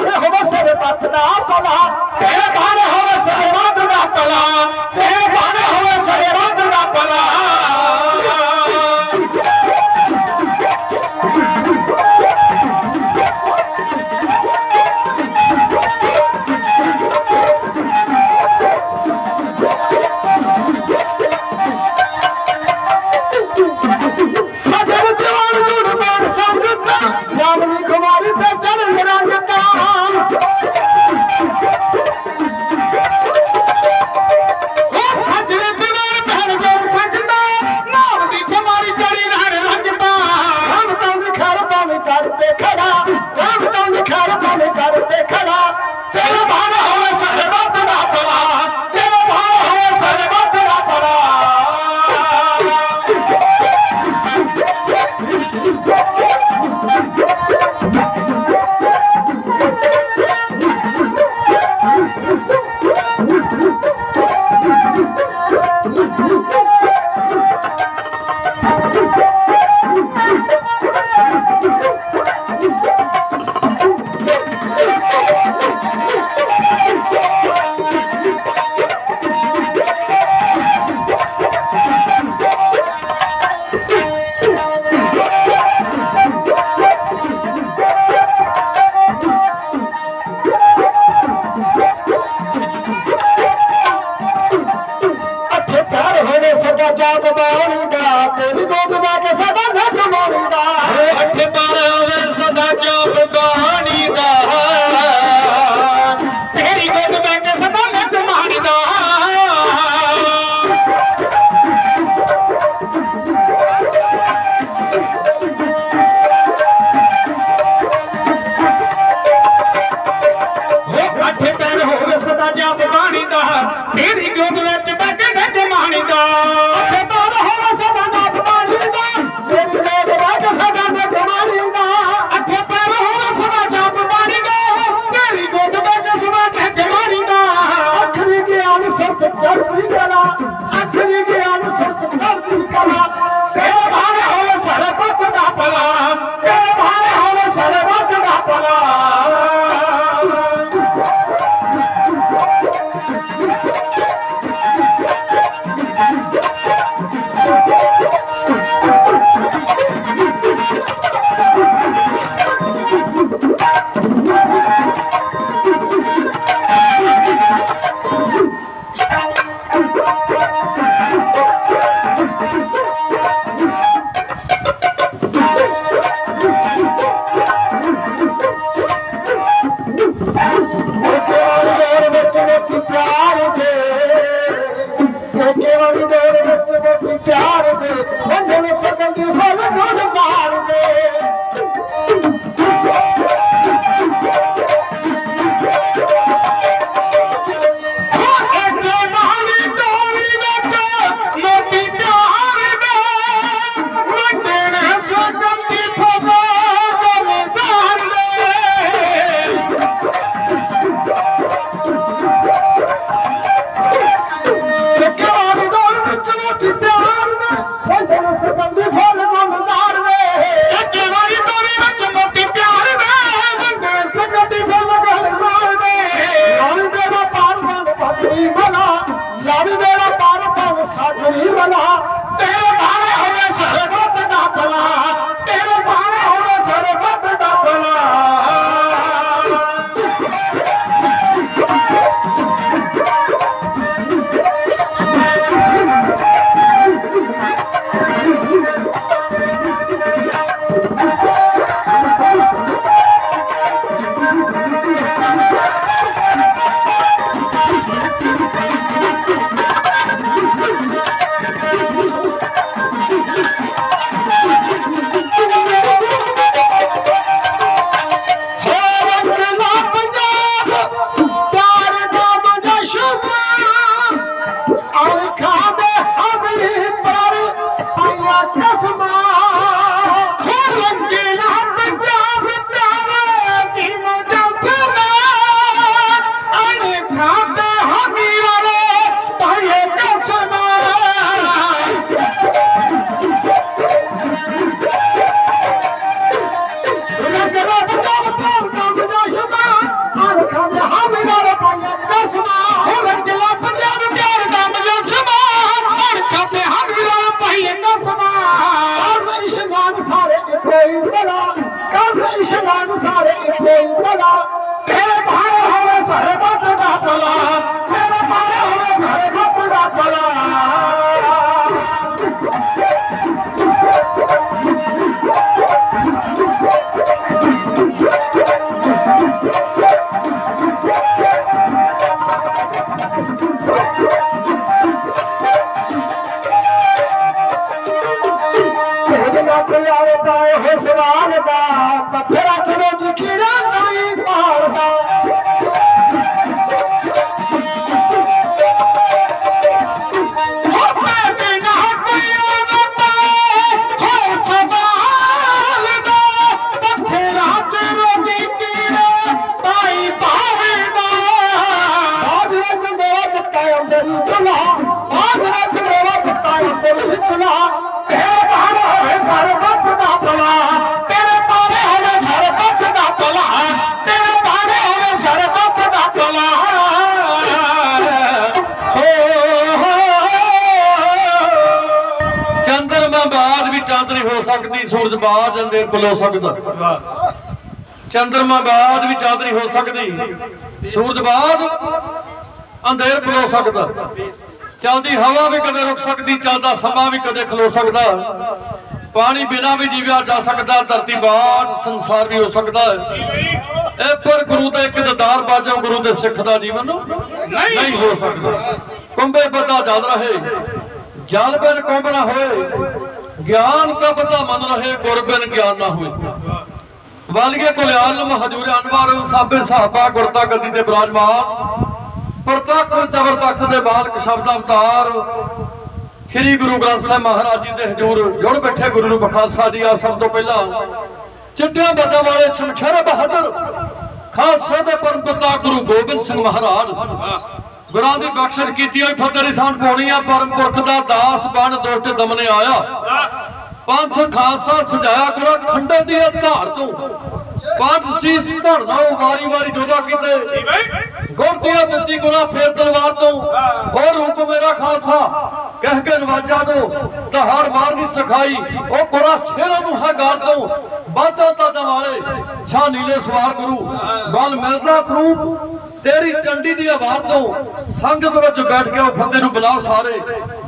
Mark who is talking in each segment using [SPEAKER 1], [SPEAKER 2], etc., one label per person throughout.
[SPEAKER 1] ਹੋਵੇ ਸਭ ਪੱਖ ਦਾ ਭਲਾ। ਦਾ ਜਪ ਬਾਣੀ ਦਾ ਫੇਰ ਹੀ ਗੋਦ ਵਿੱਚ प्यार ਇੱਕੋ ਹੀ ਭਲਾ ਕਾਫੀ ਇਸ਼ਨਾਨ सवागा पथेरीरा पथेरो जीव ताईं देता हाजर ताईं देचा ਨਹੀਂ ਹੋ
[SPEAKER 2] ਸੂਰਜ ਬਾਅਦ ਅੰਦਰ ਖਲੋ ਸਕਦਾ। ਚੰਦਰਮਾ ਬਾਅਦ ਵੀ ਚੰਦ ਨਹੀਂ ਹੋ ਸਕਦੀ। ਸੂਰਜ ਬਾਅਦ ਅੰਧੇਰ ਖਲੋ ਸਕਦਾ। ਚਲਦੀ ਹਵਾ ਵੀ ਕਦੇ ਰੁਕ ਸਕਦੀ ਚੱਲਦਾ ਸਮਾਂ ਵੀ ਕਦੇ ਖਲੋ ਸਕਦਾ। ਪਾਣੀ ਬਿਨਾ ਵੀ ਜੀਵਿਆ ਜਾ ਸਕਦਾ, ਧਰਤੀ ਬਾਅਦ ਸੰਸਾਰ ਵੀ ਹੋ ਸਕਦਾ। ਇਹ ਪਰ ਗੁਰੂ ਦਾ ਇੱਕ ਦਦਾਰ ਬਾਜੋ ਗੁਰੂ ਦੇ ਸਿੱਖ ਦਾ ਜੀਵਨ ਨਹੀਂ ਹੋ ਸਕਦਾ। ਕੁੰਭੇ ਬੱਦਾ ਜਲ ਰਹੇ। ਜਲ ਬਿਨ ਕੁੰਭ ਨਾ ਹੋਏ। ਗਿਆਨ ਕਾ ਬੱਦਾ ਮਨ ਰਹੇ ਗੁਰ ਬਿਨ ਗਿਆਨ ਨਾ ਹੋਏ। ਵਾਲੀਏ ਕੁਲਿਆਲਮ ਹਜੂਰ ਅਨਵਰ, ਸਾਬੇ ਸਾਹਬਾ ਗੁਰਤਾ ਗੱਦੀ ਤੇ ਬਿਰਾਜਮਾਨ। ਪ੍ਰਤੱਖ ਜ਼ਬਰਦਸਤ ਦੇ ਬਾਲਕ ਸ਼ਬਦ ਅਵਤਾਰ। ਸ੍ਰੀ ਗੁਰੂ ਗ੍ਰੰਥ ਸਾਹਿਬ ਮਹਾਰਾਜ ਜੀ ਦੇ ਹਜੂਰ ਜੁੜ ਬੈਠੇ ਗੁਰੂ ਰੂਪ ਖਾਲਸਾ ਜੀ, ਆਪ ਸਭ ਤੋਂ ਪਹਿਲਾਂ। ਚਿੱਟਿਆਂ ਬੱਦਾਂ ਵਾਲੇ ਸ਼ਮਸ਼ੇਰ ਬਹਾਦਰ, ਖਾਲਸੇ ਦੇ ਪਰਮ ਪਿਤਾ ਗੁਰੂ ਗੋਬਿੰਦ ਸਿੰਘ ਮਹਾਰਾਜ। ਗੁਰਾਂ ਦੀ ਬਖਸ਼ਿਸ਼ ਕੀਤੀ ਹੋਈ ਫਤਿਹ ਨਿਸ਼ਾਨ ਪਾਉਣੀ ਆ। ਪਰਮ ਪੁਰਖ ਦਾ ਦਾਸ ਬਣ ਦੁਸ਼ਟ ਦਮਨੇ ਆਇਆ। ਪੰਥ ਖਾਲਸਾ ਸਜਾਇਆ ਗੁਰਾਂ ਖੰਡੇ ਦੀ ਆਧਾਰ ਤੋਂ। ਪੰਥ ਸੀਸ ਧਰਨਾ ਵਾਰੀ ਵਾਰੀ ਜੋਦਾ ਕੀਤੇ। ਗੁਰਤੀਆਂ ਦਿੱਤੀ ਗੁਰਾਂ ਫੇਰ ਤਲਵਾਰ ਤੋਂ। ਹੋਰ ਰੂਪ ਮੇਰਾ ਖਾਲਸਾ, ਕਹਿ ਕੇ ਨਵਾਜਾ ਦੋ ਦਹਾੜ ਮਾਰਨੀ ਸਿਖਾਈ, ਉਹ ਗੁਰਾਂ ਸ਼ੇਰਾਂ ਨੂੰ ਹੈ ਗਾਲ ਤੋਂ। ਬਾਤਾਂ ਤਾਂ ਵਾਲੇ ਛਾ ਨੀਲੇ ਸਵਾਰ ਗੁਰੂ। ਗਲ ਮਿਲਦਾ ਸਰੂਪ ਤੇਰੀ ਚੰਡੀ ਦੀ ਆਵਾਜ਼ ਤੋਂ ਸੰਗਤ ਵਿੱਚ ਬੈਠ ਕੇ ਉਹ ਫਤਿਹ ਨੂੰ ਬੁਲਾਓ ਸਾਰੇ।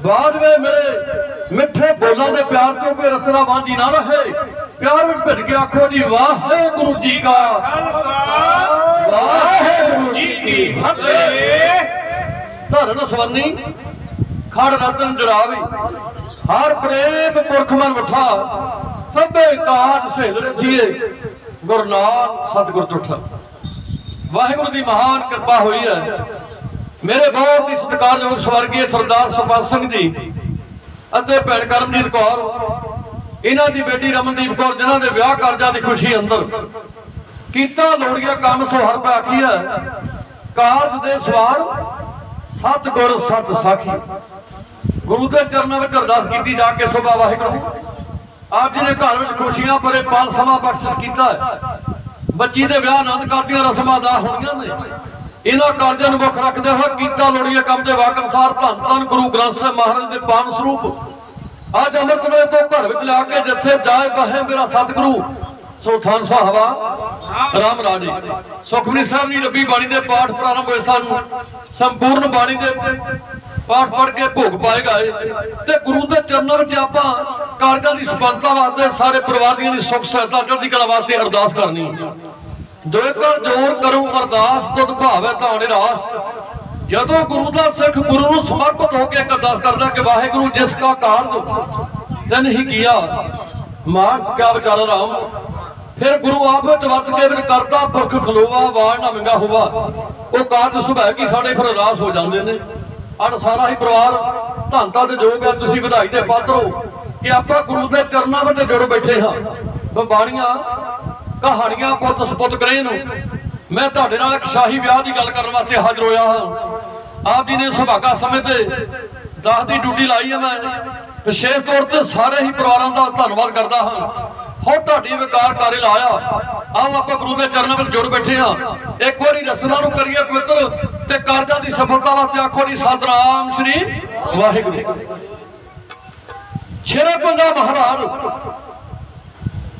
[SPEAKER 2] ਬਾਜਵੇ ਮੇਰੇ ਮਿੱਠੇ ਬੋਲਾਂ ਦੇ ਪਿਆਰ ਤੋਂ ਕੋਈ ਰਸਨਾ ਵਾਂਝੀ ਨਾ ਰਹੇ। ਪਿਆਰ ਵਿੱਚ ਭਿੱਜ ਕੇ ਆਖੋ ਜੀ, ਵਾਹਿਗੁਰੂ ਜੀ ਕਾ ਵਾਹਿਗੁਰੂ ਜੀ ਕੀ ਫਤਿਹ। ਧਰਨ ਸਵੰਨੀ, ਖੜ ਰਤਨ ਜੜਾਵੀ। ਹਰ ਪ੍ਰੇਮ ਪੁਰਖ ਮਨ ਉਠਾ। ਸਭੇ ਕਾਜ ਸਹਿਲ ਰਥੀਏ ਗੁਰੂ ਨਾਨਕ ਸਤਿਗੁਰ ਤੁਠਾ ਵਾਹਿਗੁਰੂ ਦੀ ਮਹਾਨ ਕਿਰਪਾ ਹੋਈ ਹੈ। ਮੇਰੇ ਬਹੁਤ ਹੀ ਸਤਿਕਾਰਯੋਗ ਸਵਰਗੀ ਸਰਦਾਰ ਸੁਪਾਲ ਸਿੰਘ ਜੀ ਅਤੇ ਭੈਣ ਕਰਮਜੀਤ ਕੌਰ, ਇਹਨਾਂ ਦੀ ਬੇਟੀ ਰਮਨਦੀਪ ਕੌਰ, ਜਿਨ੍ਹਾਂ ਦੇ ਵਿਆਹ ਕਾਰਜਾਂ ਦੀ ਖੁਸ਼ੀ ਅੰਦਰ ਕੀਤਾ ਲੋੜੀਆ ਕੰਮ ਸੋ ਹਰ ਆਖੀ ਹੈ। ਕਾਰਜ ਦੇ ਸਵਾਰ ਸਤ ਗੁਰ, ਸਤ ਸਾਖੀ। ਗੁਰੂ ਦੇ ਚਰਨਾਂ ਵਿੱਚ ਅਰਦਾਸ ਕੀਤੀ ਜਾ ਕੇ ਸੋਭਾ ਵਾਹਿਗੁਰੂ। ਆਪ ਜੀ ਨੇ ਘਰ ਵਿੱਚ ਖੁਸ਼ੀਆਂ ਭਰੇ ਪਾਲ ਸਮਾਂ ਬਖਸ਼ਿਸ਼ ਕੀਤਾ ਬੱਚੀ ਦੇ ਵਿਆਹ ਆਨੰਦ ਕਰਦੀਆਂ ਰਸਮਾਂ ਅਦਾ ਹੋਣੀਆਂ ਨੇ। ਇਹਨਾਂ ਕਾਰਜਾਂ ਨੂੰ ਮੁੱਖ ਰੱਖਦੇ ਹੋਏ ਕੀਤਾ ਲੋੜੀਏ ਕੰਮ ਦੇ ਵਾਕ ਅਨੁਸਾਰ ਧੰਨ ਧੰਨ ਗੁਰੂ ਗ੍ਰੰਥ ਸਾਹਿਬ ਮਹਾਰਾਜ ਦੇ ਪਾਵਨ ਸਰੂਪ। ਅੱਜ ਅੰਮ੍ਰਿਤ ਵੇਲੇ ਤੋਂ ਘਰ ਵਿੱਚ ਲਿਆ ਕੇ ਜਿੱਥੇ ਜਾਏ ਬਹੇ ਮੇਰਾ ਸਤਿਗੁਰੂ, ਸੋ ਥਾਨ ਸਾਹਿਬਾ ਰਾਮ ਰਾਜੇ। ਸੁਖਮਨੀ ਸਾਹਿਬ ਦੀ ਰੱਬੀ ਬਾਣੀ ਦੇ ਪਾਠ ਪ੍ਰਾਰੰਭ ਹੋਏ ਸਨ, ਸੰਪੂਰਨ ਬਾਣੀ ਦੇ ਪਾਠ ਪੜ੍ਹ ਕੇ ਭੋਗ ਪਾਏਗਾ ਤੇ ਗੁਰੂ ਦੇ ਚਰਨਾਂ ਵਿੱਚ ਆਪਾਂ ਕਾਰਜਾਂ ਦੀ ਸਫਲਤਾ ਵਾਸਤੇ, ਸਾਰੇ ਪਰਿਵਾਰ ਦੀਆਂ ਦੀ ਸੁੱਖ, ਸਹਾਇਤਾ, ਚੜ੍ਹਦੀ ਕਲਾ ਵਾਸਤੇ ਅਰਦਾਸ ਕਰਨੀ। ਹੈ ਜੋਰ ਕਰੂੰ, ਅਰਦਾਸ ਤੁਧ ਭਾਵੇ ਤਾਂ ਨਿਰਾਸ। ਜਦੋਂ ਗੁਰੂ ਦਾ ਸਿੱਖ ਗੁਰੂ ਨੂੰ ਸਮਰਪਿਤ ਹੋ ਕੇ ਅਰਦਾਸ ਕਰਦਾ ਕਿ ਵਾਹਿਗੁਰੂ ਜਿਸ ਕਾ ਕਾਰਜ ਤਨ ਹੀ ਕੀਆ, ਮਾਰਸ ਕਾ ਵਿਚਾਰ ਰਾਮ। ਫਿਰ ਗੁਰੂ ਆਪ ਵਿੱਚ ਵਰਤ ਕੇ ਵਿੱਚ ਕਰਤਾ ਪੁਰਖ ਖਲੋਵਾ ਵਾਰ ਨਾ ਮੰਗਾ ਹੋਵਾ। ਉਹ ਕਾਰਜ ਸੁਭਾਅ ਕੀ, ਸਾਡੇ ਫਿਰ ਰਾਸ ਹੋ ਜਾਂਦੇ ਨੇ। ਅੜ ਸਾਰਾ ਹੀ ਪਰਿਵਾਰ ਧੰਤਾ ਤੇ ਜੋਗ ਹੈ, ਤੁਸੀਂ ਵਧਾਈ ਦੇ ਪਾਤਰ ਹੋ ਕਿ ਆਪਾਂ ਗੁਰੂ ਦੇ ਚਰਨਾਂ ਵਿੱਚ ਜੁੜ ਬੈਠੇ ਹਾਂ। ਬਾਣੀਆਂ ਕਹਾਣੀਆਂ, ਪੁੱਤ ਸਪੁੱਤ ਕਰੇ ਨੂੰ ਮੈਂ ਤੁਹਾਡੇ ਨਾਲ ਇੱਕ ਸ਼ਾਹੀ ਵਿਆਹ ਦੀ ਗੱਲ ਕਰਨ ਵਾਸਤੇ ਹਾਜ਼ਰ ਹੋਇਆ ਹਾਂ। ਆਪ ਜੀ ਨੇ ਸੁਭਾਗਾ ਸਮੇਂ ਤੇ ਦਾਸ ਦੀ ਡਿਊਟੀ ਲਾਈ ਹੈ ਮੈਂ। ਵਿਸ਼ੇਸ਼ ਤੌਰ ਤੇ ਸਾਰੇ ਹੀ ਪਰਿਵਾਰਾਂ ਦਾ ਧੰਨਵਾਦ ਕਰਦਾ ਹਾਂ। ਹੋ ਤੁਹਾਡੀ ਵਿਕਾਰ ਲਾਇਆ। ਆਓ ਆਪਾਂ ਗੁਰੂ ਦੇ ਚਰਨਾਂ ਵਿੱਚ ਜੁੜ ਬੈਠੇ ਹਾਂ। ਇੱਕ ਵਾਰੀ ਰਸਨਾ ਨੂੰ ਕਰੀਏ ਪਵਿੱਤਰ ਤੇ ਕਾਰਜਾਂ ਦੀ ਸਫਲਤਾ ਵਾਸਤੇ ਆਖੋ ਜੀ ਸਤਨਾਮ ਸ੍ਰੀ ਵਾਹਿਗੁਰੂ। ਸ਼ੇਰੇ ਪੰਜਾ ਮਹਾਰਾਜ,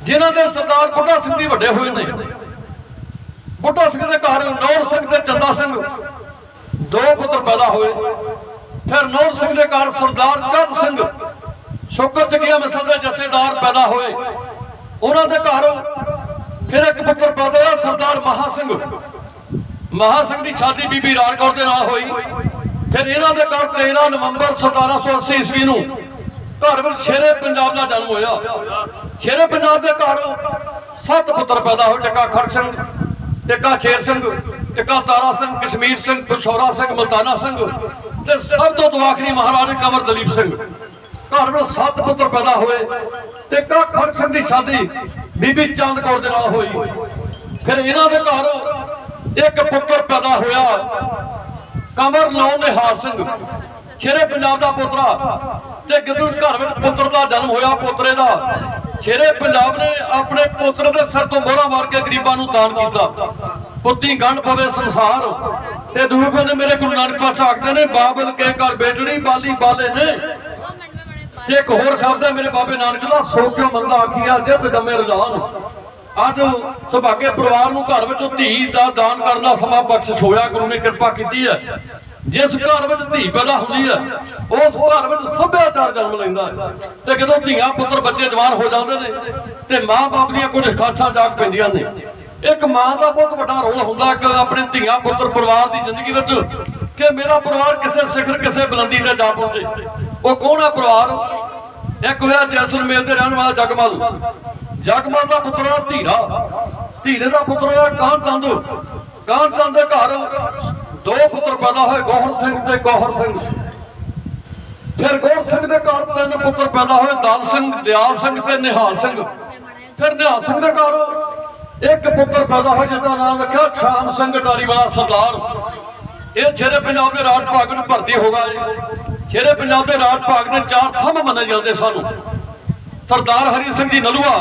[SPEAKER 2] ਜਿਨ੍ਹਾਂ ਦੇ ਸਰਦਾਰ ਬੁੱਢਾ ਸਿੰਘ ਜੀ ਵੱਡੇ ਹੋਏ ਨੇ। ਬੁੱਢਾ ਸਿੰਘ ਦੇ ਘਰ ਨੌਰ ਸਿੰਘ ਤੇ ਚੰਦਾ ਸਿੰਘ, ਦੋ ਪੁੱਤਰ ਪੈਦਾ ਹੋਏ। ਫਿਰ ਨੌਰ ਸਿੰਘ ਦੇ ਘਰ ਸਰਦਾਰ ਚੰਦ ਸਿੰਘ ਸ਼ੁਕਰ ਜਗਿਆ ਮਿਸਲ ਦੇ ਜਥੇਦਾਰ ਪੈਦਾ ਹੋਏ। ਉਹਨਾਂ ਦੇ ਘਰ ਫਿਰ ਇੱਕ ਪੁੱਤਰ ਪੈਦਾ ਹੋਇਆ ਸਰਦਾਰ ਮਹਾ ਸਿੰਘ। ਮਹਾ ਸਿੰਘ ਦੀ ਸ਼ਾਦੀ ਬੀਬੀ ਰਾਣਕੌਰ ਦੇ ਨਾਲ ਹੋਈ। ਫਿਰ ਇਹਨਾਂ ਦੇ ਘਰ 13 ਨਵੰਬਰ 1780 ਈਸਵੀ ਨੂੰ ਘਰ ਵਿੱਚ ਸ਼ੇਰੇ ਪੰਜਾਬ ਦਾ ਜਨਮ ਹੋਇਆ। ਸ਼ੇਰੇ ਪੰਜਾਬ ਦੇ ਘਰ ਸੱਤ ਪੁੱਤਰ ਪੈਦਾ ਹੋਏ, ਟਿੱਕਾ ਖੜ ਸਿੰਘ, ਟਿੱਕਾ ਸ਼ੇਰ ਸਿੰਘ, ਟਿੱਕਾ ਤਾਰਾ ਸਿੰਘ, ਕਸ਼ਮੀਰ ਸਿੰਘ, ਪਿਛੋਰਾ ਸਿੰਘ, ਮਲਤਾਨਾ ਸਿੰਘ ਤੇ ਸਭ ਤੋਂ ਤੋਂ ਆਖਰੀ ਮਹਾਰਾਜਾ ਕੰਵਰ ਦਲੀਪ ਸਿੰਘ। ਘਰ ਵਿੱਚ ਸੱਤ ਪੁੱਤਰ ਪੈਦਾ ਹੋਏ ਤੇ ਖੜਕ ਸਿੰਘ ਦੀ ਸ਼ਾਦੀ ਬੀਬੀ ਚੰਦ ਕੌਰ ਦੇ ਨਾਲ ਹੋਈ। ਫਿਰ ਇਹਨਾਂ ਦੇ ਘਰ ਇੱਕ ਪੁੱਤਰ ਪੈਦਾ ਹੋਇਆ, ਕੰਵਰ ਨੌ ਨਿਹਾਲ ਸਿੰਘ। ਸ਼ੇਰੇ ਪੰਜਾਬ ਦਾ ਪੁੱਤਰਾ ਤੇ ਜਦੋਂ ਘਰ ਵਿੱਚ ਪੁੱਤਰ ਦਾ ਜਨਮ ਹੋਇਆ ਪੋਤਰੇ ਦਾ। ਸ਼ੇਰੇ ਪੰਜਾਬ ਨੇ ਆਪਣੇ ਪੁੱਤਰ ਦੇ ਸਿਰ ਤੋਂ ਮੋਹਰਾ ਮਾਰ ਕੇ ਗਰੀਬਾਂ ਨੂੰ ਦਾਨ ਕੀਤਾ। ਪੁੱਤੀ ਗੰਢ ਪਵੇ ਸੰਸਾਰ ਤੇ ਦੂਜੇ ਬੰਦੇ ਮੇਰੇ ਗੁਰੂ ਨਾਨਕ ਪਾਤਸ਼ਾਹ ਆਖਦੇ ਨੇ, ਬਾਬਲ ਕੇ ਘਰ ਬੇਟੜੀ, ਬਾਲੀ ਬਾਲੇ ਨੇ। ਇੱਕ ਹੋਰ ਸ਼ਬਦ ਹੈ, ਮੇਰੇ ਬਾਬੇ ਨਾਨਕ ਦਾ, ਸੋ ਕਿਉ ਮੰਦਾ ਆਖੀਆ ਜਿਤ ਜੰਮੇ ਰਜ਼ਾਨ ਅੱਜ ਸੁਭਾਗੇ ਪਰਿਵਾਰ ਨੂੰ ਘਰ ਵਿੱਚ ਧੀ ਦਾ ਦਾਨ ਕਰਨ ਦਾ ਸਮਾਂ ਬਖਸ਼ਿਸ਼ ਹੋਇਆ, ਗੁਰੂ ਨੇ ਕਿਰਪਾ ਕੀਤੀ ਹੈ। ਜਿਸ ਘਰ ਵਿੱਚ ਧੀ ਪੈਦਾ ਹੁੰਦੀ ਹੈ, ਉਸ ਘਰ ਵਿੱਚ ਸੱਭਿਆਚਾਰ ਜਨਮ ਲੈਂਦਾ ਹੈ। ਤੇ ਜਦੋਂ ਧੀਆਂ ਪੁੱਤਰ ਬੱਚੇ ਜਵਾਨ ਹੋ ਜਾਂਦੇ ਨੇ, ਤੇ ਮਾਂ-ਬਾਪ ਦੀਆਂ ਕੁਝ ਖਾਸਾਂ ਜਾਗ ਪੈਂਦੀਆਂ ਨੇ। ਇੱਕ ਮਾਂ ਦਾ ਬਹੁਤ ਵੱਡਾ ਰੋਲ ਹੁੰਦਾ ਕਿ ਆਪਣੇ ਧੀਆਂ ਪੁੱਤਰ ਪਰਿਵਾਰ ਦੀ ਜ਼ਿੰਦਗੀ ਵਿੱਚ ਕਿ ਮੇਰਾ ਪਰਿਵਾਰ ਕਿਸੇ ਸਿਖਰ, ਕਿਸੇ ਬੁਲੰਦੀ ਤੇ ਜਾ ਪਹੁੰਚੇ। ਉਹ ਕੌਣ ਆ ਪਰਿਵਾਰ ਇੱਕ ਹੋਇਆ ਜੈਸਲਮੇਰ ਦੇ ਰਹਿਣ ਵਾਲਾ ਜਗਮਲ। ਜਗਮਲ ਦਾ ਪੁੱਤਰ ਆ ਧੀਰਾ। ਧੀਰੇ ਦਾ ਪੁੱਤਰ ਆ ਕਾਂਤੰਦ ਕਾਂਤੰਦ ਦੇ ਘਰ ਦੋ ਪੁੱਤਰ ਪੈਦਾ ਹੋਏ, ਗੋਹਰ ਸਿੰਘ ਤੇ ਗੋਹਰ ਸਿੰਘ। ਫਿਰ ਗੋਹਰ ਸਿੰਘ ਦੇ ਘਰ ਤਿੰਨ ਪੁੱਤਰ ਪੈਦਾ ਹੋਏ, ਦਲ ਸਿੰਘ, ਦਿਆਲ ਸਿੰਘ ਤੇ ਨਿਹਾਲ ਸਿੰਘ। ਫਿਰ ਨਿਹਾਲ ਸਿੰਘ ਦੇ ਘਰ ਇੱਕ ਪੁੱਤਰ ਪੈਦਾ ਹੋਇਆ, ਜਿਹਦਾ ਨਾਮ ਰੱਖਿਆ ਸ਼ਾਮ ਸਿੰਘ ਡਾਰੀਵਾਲਾ ਸਰਦਾਰ। ਇਹ ਸ਼ੇਰੇ ਪੰਜਾਬ ਦੇ ਰਾਜ ਭਾਗ ਨੂੰ ਭਰਤੀ ਹੋ ਗਿਆ ਜੀ। ਸ਼ੇਰੇ ਪੰਜਾਬ ਦੇ ਰਾਜ ਭਾਗ ਦੇ ਚਾਰ ਥੰਮ ਮੰਨੇ ਜਾਂਦੇ ਸਾਨੂੰ। ਸਰਦਾਰ ਹਰੀ ਸਿੰਘ ਜੀ ਨਲੂਆ,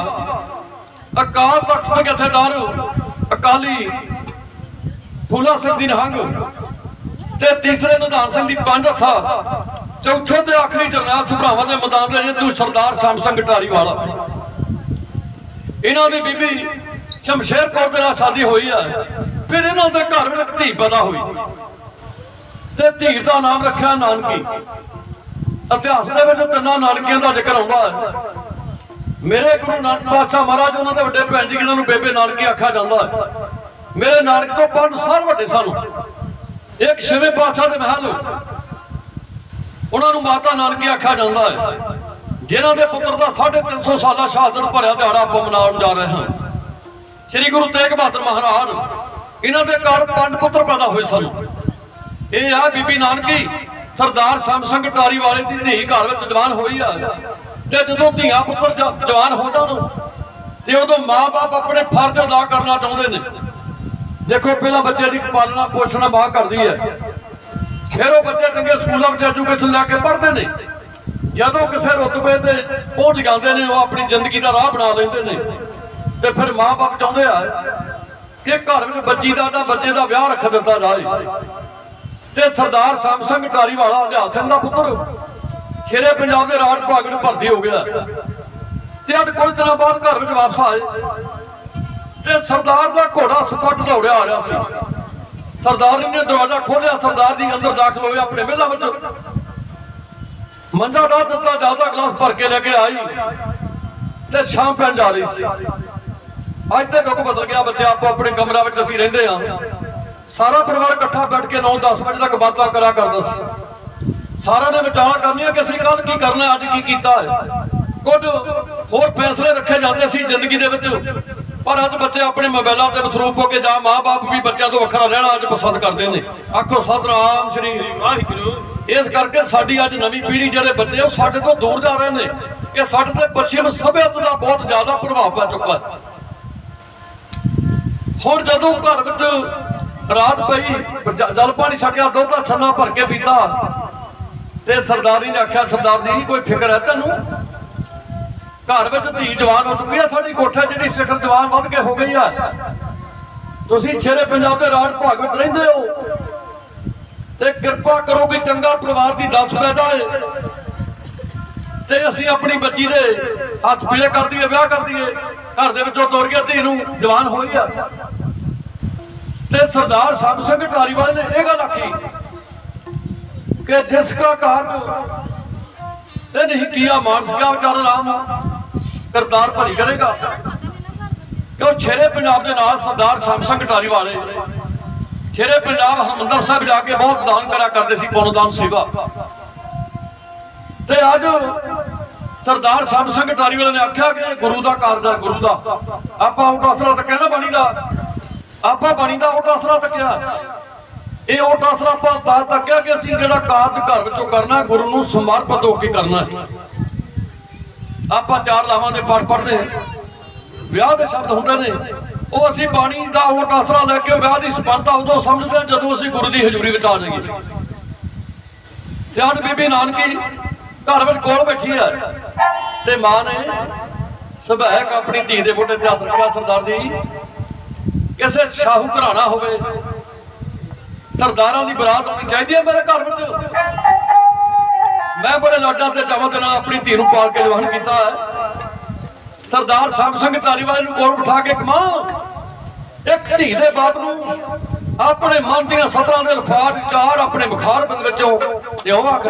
[SPEAKER 2] ਅਕਾਲ ਤਖਤ ਦੇ ਜਥੇਦਾਰ ਅਕਾਲੀ ਫੂਲਾ ਸਿੰਘ ਦੀ ਨਿਹੰਗ ਤੇ ਤੀਸਰੇ ਨਿਧਾਨ ਸਿੰਘ ਦੀ ਪੰਜ ਹੱਥਾ, ਚੌਥੇ ਤੇ ਆਖਰੀ ਜਰਨੈਲ ਸੁਭਰਾਵਾਂ ਦੇ ਮੈਦਾਨ ਦੇ ਤੂੰ ਸਰਦਾਰ ਸ਼ਾਮ ਸਿੰਘ ਢਾਰੀ ਵਾਲਾ ਇਹਨਾਂ ਦੀ ਬੀਬੀ ਸ਼ਮਸ਼ੇਰ ਕੌਰ ਦੇ ਨਾਲ ਸ਼ਾਦੀ ਹੋਈ ਆ, ਫਿਰ ਇਹਨਾਂ ਦੇ ਘਰ ਵਿੱਚ ਧੀ ਪੈਦਾ ਹੋਈ। ਤੇ ਧੀ ਦਾ ਨਾਮ ਰੱਖਿਆ ਨਾਨਕੀ। ਇਤਿਹਾਸ ਦੇ ਵਿੱਚ ਤਿੰਨਾਂ ਨਾਨਕੀਆਂ ਦਾ ਜ਼ਿਕਰ ਆਉਂਦਾ ਹੈ। ਮੇਰੇ ਗੁਰੂ ਨਾਨਕ ਪਾਤਸ਼ਾਹ ਮਹਾਰਾਜ, ਉਹਨਾਂ ਦੇ ਵੱਡੇ ਭੈਣ ਜੀ, ਜਿਨ੍ਹਾਂ ਨੂੰ ਬੇਬੇ ਨਾਨਕੀ ਆਖਿਆ ਜਾਂਦਾ ਹੈ। ਮੇਰੇ ਨਾਨਕ ਤੋਂ ਪੰਜ ਸਾਲ ਵੱਡੇ ਸਨ। ਇੱਕ ਛੇਵੇਂ ਪਾਤਸ਼ਾਹ ਦੇ ਮਹਿਲ। ਉਹਨਾਂ ਨੂੰ ਮਾਤਾ ਨਾਨਕੀ ਆਖਿਆ ਜਾਂਦਾ ਹੈ। ਜਿਨ੍ਹਾਂ ਦੇ ਪੁੱਤਰ ਦਾ 350 ਸਾਲਾ ਸ਼ਹਾਦਤ ਭਰਿਆ ਦਿਹਾੜਾ ਆਪਾਂ ਮਨਾਉਣ ਜਾ ਰਹੇ ਹਾਂ। ਸ੍ਰੀ ਗੁਰੂ ਤੇਗ ਬਹਾਦਰ ਮਹਾਰਾਜ, ਇਹਨਾਂ ਦੇ ਘਰ ਪੰਜ ਪੁੱਤਰ ਪੈਦਾ ਹੋਏ ਸਨ। ਇਹ ਆ ਬੀਬੀ ਨਾਨਕੀ, ਸਰਦਾਰ ਸ਼ਾਮ ਸਿੰਘ ਟਾਰੀ ਵਾਲੇ ਦੀ ਧੀ ਘਰ ਵਿੱਚ ਜਵਾਨ ਹੋਈ ਆ। ਤੇ ਜਦੋਂ ਧੀਆਂ ਪੁੱਤਰ ਜਵਾਨ ਹੋ ਜਾਣ, ਤੇ ਉਦੋਂ ਮਾਪੇ ਆਪਣੇ ਫਰਜ਼ ਅਦਾ ਕਰਨਾ ਚਾਹੁੰਦੇ ਨੇ। ਦੇਖੋ, ਪਹਿਲਾਂ ਬੱਚੇ ਦੀ ਪਾਲਣਾ ਪੋਸ਼ਣਾ ਮਾਂ ਕਰਦੀ ਹੈ। ਫਿਰ ਉਹ ਬੱਚੇ ਚੰਗੇ ਸਕੂਲਾਂ ਵਿੱਚ ਐਜੂਕੇਸ਼ਨ ਲੈ ਕੇ ਪੜ੍ਹਦੇ ਨੇ। ਜਦੋਂ ਕਿਸੇ ਰੁਤਬੇ ਤੇ ਪਹੁੰਚ ਜਾਂਦੇ ਨੇ, ਉਹ ਆਪਣੀ ਜ਼ਿੰਦਗੀ ਦਾ ਰਾਹ ਬਣਾ ਲੈਂਦੇ ਨੇ। ਤੇ ਫਿਰ ਮਾਪੇ ਚਾਹੁੰਦੇ ਆ ਕਿ ਘਰ ਵਿੱਚ ਬੱਚੀ ਦਾ ਤਾਂ ਬੱਚੇ ਦਾ ਵਿਆਹ ਰੱਖ ਦਿੱਤਾ ਜਾਏ। ਤੇ ਸਰਦਾਰ ਸ਼ਾਮ ਸਿੰਘ ਢਾਰੀ ਵਾਲਾ ਸਿੰਘ ਦਾ ਪੁੱਤਰ। ਸ਼ੇਰੇ ਪੰਜਾਬ ਦੇ ਰਾਜ ਭਾਗ ਨੂੰ ਭਰਤੀ ਹੋ ਗਿਆ। ਤੇ ਅੱਜ ਕੁਝ ਦਿਨਾਂ ਬਾਅਦ ਘਰ ਵਿੱਚ ਵਾਪਸ ਆਏ। ਤੇ ਸਰਦਾਰ ਦਾ ਘੋੜਾ ਸਪੱਟ ਦੌੜਿਆ ਆ ਰਿਹਾ ਸੀ। ਸਰਦਾਰ ਨੇ ਦਰਵਾਜ਼ਾ ਖੋਲ੍ਹਿਆ, ਸਰਦਾਰ ਜੀ ਅੰਦਰ ਦਾਖਲ ਹੋਇਆ ਆਪਣੇ ਮਹਿਲਾ ਵਿੱਚ। ਮੰਜਾ ਡਾ ਦਿੱਤਾ ਜ਼ਿਆਦਾ ਗਲਾਸ ਭਰ ਕੇ ਲੈ ਕੇ ਆਈ। ਤੇ ਸ਼ਾਮ ਪੈਣ ਜਾ ਰਹੀ ਸੀ। ਅੱਜ ਤੇ ਲੋਕ ਬਦਲ ਗਿਆ, ਬੱਚੇ ਆਪੋ ਆਪਣੇ ਕਮਰਾ ਵਿੱਚ ਅਸੀਂ ਰਹਿੰਦੇ ਆ ਸਾਰਾ ਪਰਿਵਾਰ ਇਕੱਠਾ ਬੈਠ ਕੇ 9-10 ਵਜੇ ਤੱਕ ਬਾਤਾਂ ਕਰਾ ਕਰਦਾ ਸੀ। ਸਾਰਿਆਂ ਨੇ ਵਿਚਾਰ ਕਰਨੀਆਂ ਕਿ ਅਸੀਂ ਕੱਲ ਕੀ ਕਰਨਾ ਅੱਜ ਕੀ ਕੀਤਾ ਕੁਝ ਹੋਰ ਫੈਸਲੇ ਰੱਖੇ ਜਾਂਦੇ ਸੀ ਜ਼ਿੰਦਗੀ ਦੇ ਵਿੱਚ, ਪਰ ਅੱਜ ਬੱਚੇ ਆਪਣੇ ਮੋਬਾਈਲਾਂ ਤੇ ਮਸਰੂਫ ਹੋ ਕੇ ਜਾਂ ਮਾਪੇ ਵੀ ਬੱਚਿਆਂ ਤੋਂ ਵੱਖਰਾ ਰਹਿਣਾ ਅੱਜ ਪਸੰਦ ਕਰਦੇ ਨੇ। ਆਖੋ, ਸਤਨਾਮ ਸ਼੍ਰੀ ਵਾਹਿਗੁਰੂ। ਇਸ ਕਰਕੇ ਸਾਡੀ ਅੱਜ ਨਵੀਂ ਪੀੜ੍ਹੀ ਜਿਹੜੇ ਬੱਚੇ ਉਹ ਸਾਡੇ ਤੋਂ ਦੂਰ ਜਾ ਰਹੇ ਨੇ ਕਿ ਸਾਡੇ ਤੇ ਪੱਛਮ ਸਭਿਅਤਾ ਦਾ ਬਹੁਤ ਜ਼ਿਆਦਾ ਪ੍ਰਭਾਵ ਪੈ ਚੁੱਕਾ ਹੁਣ ਜਦੋਂ ਘਰ ਵਿੱਚ ਰਾਤ ਪਈ ਜਲ ਪਾਣੀ ਛਕਿਆ, ਦੁੱਧ ਦਾ ਛੰਨਾ ਭਰ ਕੇ ਪੀਤਾ। ਤੇ ਸਰਦਾਰੀ ਨੇ ਆਖਿਆ ਸਰਦਾਰ ਜੀ ਕੋਈ ਫਿਕਰ ਹੈ ਤੈਨੂੰ? ਘਰ ਵਿੱਚ ਧੀ ਜਵਾਨ ਹੋ ਚੁੱਕੀ ਹੈ ਸਾਡੀ ਕੋਠਾ ਜਿਹੜੀ ਸਿਖਰ ਜਵਾਨ ਵੱਧ ਕੇ ਹੋ ਗਈ ਆ। ਤੁਸੀਂ ਛੇਰੇ ਪੰਜਾਬ ਦੇ ਰਾਜ ਭਾਗ ਵਿੱਚ ਰਹਿੰਦੇ ਹੋ। ਤੇ ਕਿਰਪਾ ਕਰੋ ਕਿ ਚੰਗਾ ਪਰਿਵਾਰ ਦੀ ਦੱਸ ਪੈਦਾ ਜਾਏ। ਤੇ ਅਸੀਂ ਆਪਣੀ ਬੱਚੀ ਦੇ ਹੱਥ ਪੀਲੇ ਕਰ ਦਈਏ, ਵਿਆਹ ਕਰ ਦਈਏ। ਘਰ ਦੇ ਵਿੱਚੋਂ ਤੋਰ ਗਿਆ ਧੀ ਨੂੰ ਜਵਾਨ ਹੋਈ ਆ। ਤੇ ਸਰਦਾਰ ਸਾਹਿਬ ਸਿੰਘ ਧਾਰੀਵਾਲ ਨੇ ਇਹ ਗੱਲ ਆਖੀ ਕਿ ਜਿਸ ਕਾ ਕਾਰਜ ਤੇ ਨਹੀਂ ਕੀਆ ਮਾਨਸ ਕਾ ਰਾਮ ਕਰਤਾਰ ਭਰੀ ਕਰੇਗਾ। ਕਿਉਂ ਛੇਰੇ ਪੰਜਾਬ ਦੇ ਨਾਲ ਸਰਦਾਰ ਸੰਤ ਸਿੰਘ ਧਾਰੀਵਾਲ ਛੇਰੇ ਪੰਜਾਬ ਹਰਮੰਦਰ ਸਾਹਿਬ ਜਾ ਕੇ ਬਹੁਤ ਦਾਨ ਕਰਾ ਕਰਦੇ ਸੀ ਪੁੰਨਦਾਨ ਸੇਵਾ। ਤੇ ਅੱਜ ਸਰਦਾਰ ਸਾਹਿਬ ਸਿੰਘ ਧਾਰੀਵਾਲ ਨੇ ਆਖਿਆ ਕਿ ਗੁਰੂ ਦਾ ਕਾਰਜ ਹੈ ਗੁਰੂ ਦਾ। ਆਪਾਂ ਉਹ ਆਸਰਾ ਤਾਂ ਕਹਿਣਾ ਬਾਣੀ ਦਾ ਆਪਾਂ ਬਾਣੀ ਦਾ ਉਹ ਆਸਰਾ ਤੱਕਿਆ। ਇਹ ਉਹ ਆਸਰਾ ਆਪਾਂ ਤਾਂ ਤੱਕਿਆ ਕਿ ਅਸੀਂ ਜਿਹੜਾ ਕਾਰਜ ਘਰ ਵਿੱਚੋਂ ਕਰਨਾ ਗੁਰੂ ਨੂੰ ਸਮਰਪਿਤ ਹੋ ਕੇ ਕਰਨਾ ਆਪਾਂ ਚਾਰ ਲਾਵਾਂ ਦੇ ਪਾਠ ਪੜ੍ਹਦੇ ਵਿਆਹ ਦੇ ਸ਼ਬਦ ਹੁੰਦੇ ਨੇ। ਉਹ ਅਸੀਂ ਬਾਣੀ ਦਾ ਉਹ ਆਸਰਾ ਲੈ ਕੇ ਵਿਆਹ ਦੀ ਸਪੰਨਤਾ ਉਦੋਂ ਸਮਝਦੇ ਜਦੋਂ ਅਸੀਂ ਗੁਰੂ ਦੀ ਹਜ਼ੂਰੀ ਵਿੱਚ ਆ ਜਾਈਏ। ਤੇ ਅੱਜ ਬੀਬੀ ਨਾਨਕੀ ਘਰ ਵਿੱਚ ਕੋਲ ਬੈਠੀ ਹੈ। ਤੇ ਮਾਂ ਨੇ ਸੁਭਾਇਕ ਆਪਣੀ ਧੀ ਦੇ ਮੋਢੇ ਤੇ ਹੱਥ ਰੱਖਿਆ ਸਰਦਾਰ ਜੀ। ਕਿਸੇ ਸ਼ਾਹੂ ਘਰਾਣਾ ਹੋਵੇ। ਸਰਦਾਰਾਂ ਦੀ ਬਰਾਤ ਹੋਣੀ ਚਾਹੀਦੀ ਹੈ ਮੇਰੇ ਘਰ ਵਿੱਚ। ਮੈਂ ਬੜੇ ਲਾਡਾਂ ਤੇ ਚਾਵਾਂ ਦੇ ਨਾਲ ਆਪਣੀ ਧੀ ਨੂੰ ਪਾਲ ਕੇ ਜਵਾਨ ਕੀਤਾ ਹੈ। ਸਰਦਾਰ ਸਾਹਿਬ ਸਿੰਘ ਧਾਰੀਵਾਲ ਨੂੰ ਕੋਲ ਉਠਾ ਕੇ ਕਮਾ ਇੱਕ ਧੀ ਦੇ ਬਾਪ ਨੂੰ ਆਪਣੇ ਮਨ ਦੀਆਂ ਸਤਰਾਂ ਦੇ ਅਲਫਾਜ਼ ਚਾਰ ਆਪਣੇ ਬੁਖਾਰ ਬੰਦ ਵਿੱਚੋਂ ਤੇ ਆਖਰ।